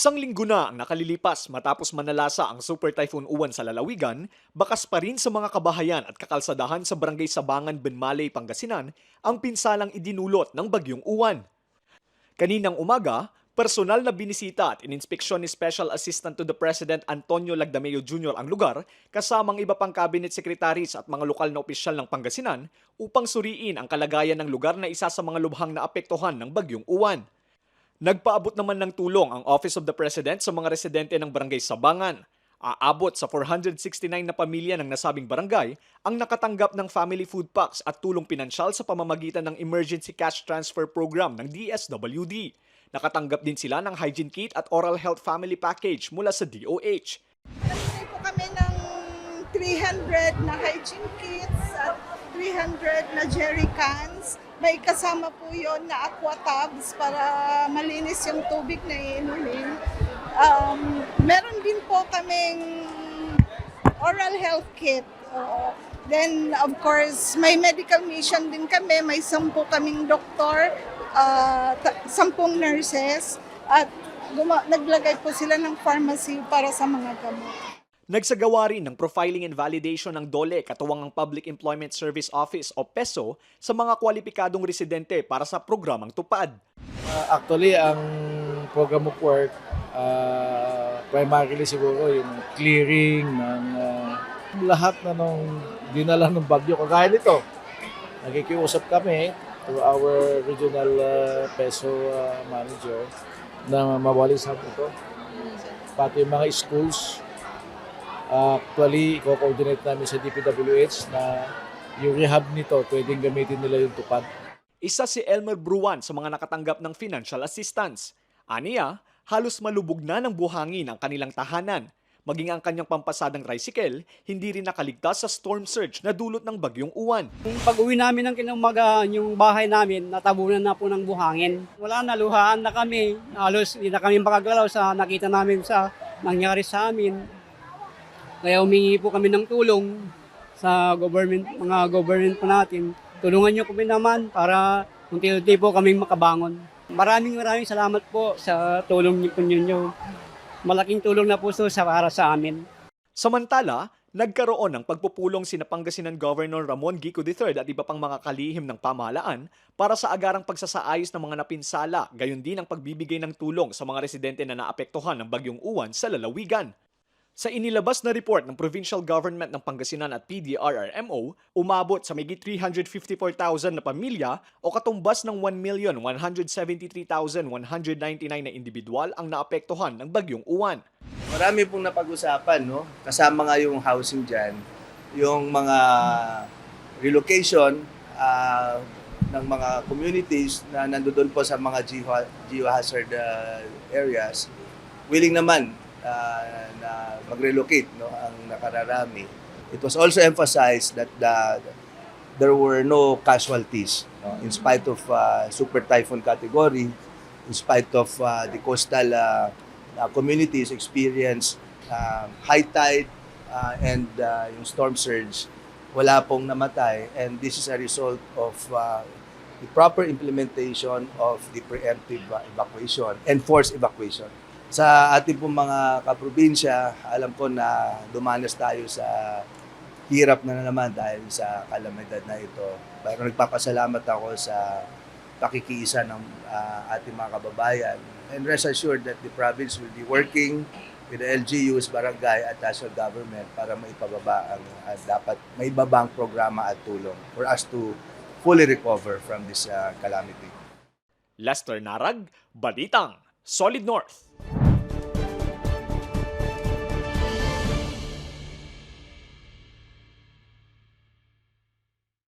Isang linggo na ang nakalilipas matapos manalasa ang Super Typhoon Uwan sa lalawigan, bakas pa rin sa mga kabahayan at kakalsadahan sa Barangay Sabangan, Benmalay, Pangasinan ang pinsalang idinulot ng bagyong Uwan. Kaninang umaga, personal na binisita at ininspeksyon ni Special Assistant to the President Antonio Lagdameo Jr. ang lugar kasamang iba pang cabinet secretaries at mga lokal na opisyal ng Pangasinan upang suriin ang kalagayan ng lugar na isa sa mga lubhang na apektuhan ng bagyong Uwan. Nagpaabot naman ng tulong ang Office of the President sa mga residente ng Barangay Sabangan. Aabot sa 469 na pamilya ng nasabing barangay ang nakatanggap ng family food packs at tulong pinansyal sa pamamagitan ng Emergency Cash Transfer Program ng DSWD. Nakatanggap din sila ng hygiene kit at oral health family package mula sa DOH. Nagbigay po kami ng 300 na hygiene kits at 300 na jerry cans. May kasama po yon na aqua tubs para malinis yung tubig na iinumin. Um, meron din po kaming oral health kit. Oo. Then, of course, may medical mission din kami. May sampu kaming doktor, ta- sampung nurses, at naglagay po sila ng pharmacy para sa mga gamot. Nagsagawa rin ng profiling and validation ng DOLE katuwang ang Public Employment Service Office o PESO sa mga kwalipikadong residente para sa programang tupad. Uh, actually, ang program of work, uh, primarily siguro yung clearing ng uh, lahat na nung dinala ng bagyo. Kagaya nito, nakikiusap kami to our regional uh, PESO uh, manager na mawalis ito. Pati mga schools, actually, i-coordinate namin sa DPWH na yung rehab nito, pwedeng gamitin nila yung tupad. Isa si Elmer Bruan sa mga nakatanggap ng financial assistance. Aniya, halos malubog na ng buhangin ang kanilang tahanan. Maging ang kanyang pampasadang tricycle, hindi rin nakaligtas sa storm surge na dulot ng bagyong uwan. Yung pag-uwi namin ng kinamagaan, yung bahay namin, natabunan na po ng buhangin. Wala na, luhaan na kami. Halos hindi na kami makagalaw sa nakita namin sa nangyari sa amin. Kaya humingi po kami ng tulong sa government, mga government po natin. Tulungan niyo kami naman para unti-unti po kaming makabangon. Maraming maraming salamat po sa tulong niyo po ninyo. Malaking tulong na po ito sa para sa amin. Samantala, nagkaroon ng pagpupulong sina Pangasinan Governor Ramon Gico III at iba pang mga kalihim ng pamahalaan para sa agarang pagsasaayos ng mga napinsala, gayon din ang pagbibigay ng tulong sa mga residente na naapektuhan ng bagyong uwan sa lalawigan. Sa inilabas na report ng Provincial Government ng Pangasinan at PDRRMO, umabot sa migit 354,000 na pamilya o katumbas ng 1,173,199 na individual ang naapektuhan ng bagyong uwan. Marami pong napag-usapan, no? Kasama nga yung housing dyan, yung mga relocation ah, ng mga communities na nandoon po sa mga geo- geohazard ah, areas, willing naman na mag-relocate no, ang nakararami. It was also emphasized that the, there were no casualties no, in spite of ah, super typhoon category, in spite of ah, the coastal ah, uh, communities experience um, high tide uh, and uh, yung storm surge, wala pong namatay. And this is a result of uh, the proper implementation of the preemptive uh, evacuation and forced evacuation. Sa ating pong mga kaprobinsya, alam ko na dumanas tayo sa hirap na naman dahil sa kalamidad na ito. Pero nagpapasalamat ako sa pakikiisa ng ah, ating mga kababayan. And rest assured that the province will be working with the LGUs, barangay at national government para maipababa ang ah, dapat maibabang programa at tulong for us to fully recover from this ah, calamity. Lester Narag, Balitang, Solid North.